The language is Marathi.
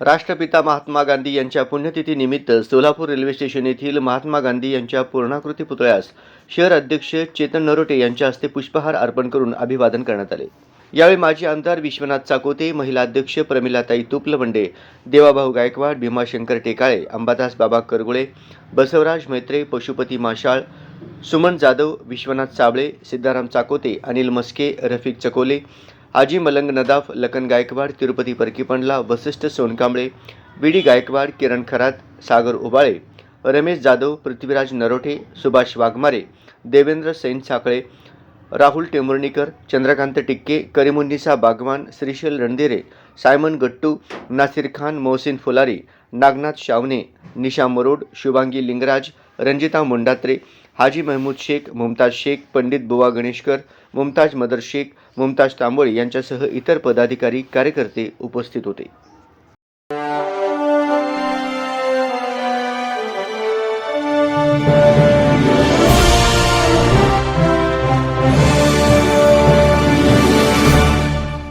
राष्ट्रपिता महात्मा गांधी यांच्या पुण्यतिथीनिमित्त सोलापूर रेल्वे स्टेशन येथील महात्मा गांधी यांच्या पूर्णाकृती पुतळ्यास शहर अध्यक्ष चेतन नरोटे यांच्या हस्ते पुष्पहार अर्पण करून अभिवादन करण्यात आले. यावेळी माजी आमदार विश्वनाथ चाकोते महिला अध्यक्ष प्रमिलाताई तुपलवंडे देवाभाऊ गायकवाड भीमाशंकर टेकाळे अंबादास बाबा करगुळे बसवराज मैत्रे पशुपती माशाळ सुमन जाधव विश्वनाथ साबळे सिद्धाराम चाकोते अनिल मस्के रफिक चकोले आजी मलंग Nadaf Lakhan Gaikwad Tirupati Parkipandla Vasishtha Sonkamble B D Gaikwad Kiran Kharat Sagar Ubale Ramesh Jadhav Prithviraj Narothe Subhash Waghmare Devendra Sain Sakhale Rahul Tembhurnikar Chandrakant Tikke Karimunnisa Bagwan Shrishail Randire Simon Gattu Nasir Khan Mohsin Phulari Nagnath शावने Nisha Marod Shubhangi Lingraj Ranjita Mundatre Haji Mahmood Shaikh Mumtaz Shaikh Pandit Buwa Ganeshkar Mumtaz Madar Shaikh Mumtaz Tamboli यांच्यासह इतर पदाधिकारी कार्यकर्ते उपस्थित होते.